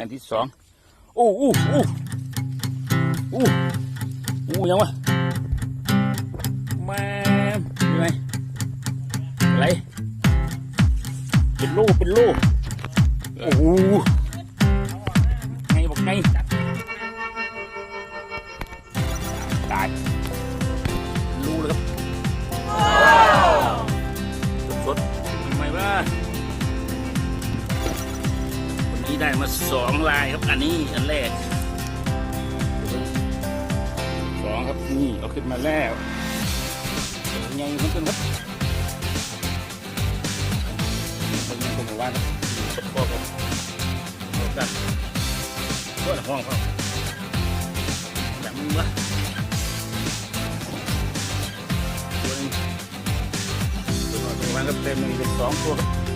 อันที่สองอู้อู้อู้อู้อู้ยังวะแม่ยังไงอะไรเป็นลูกเป็นลูกโอ้โหไงบอกไงตายรู้เลยครับ ได้มาสองลายครับ อันนี้อันแรกสองครับนี่เอาขึ้นมาแล้วยังไงเหมือนกันครับเป็นยังผมบอกว่าครับพ่อผมกันก็ห้องเขาแบบมึงวะตัวนึงตัวนึงตัวมันก็เต็มหนึ่งเป็นสองตัวครับ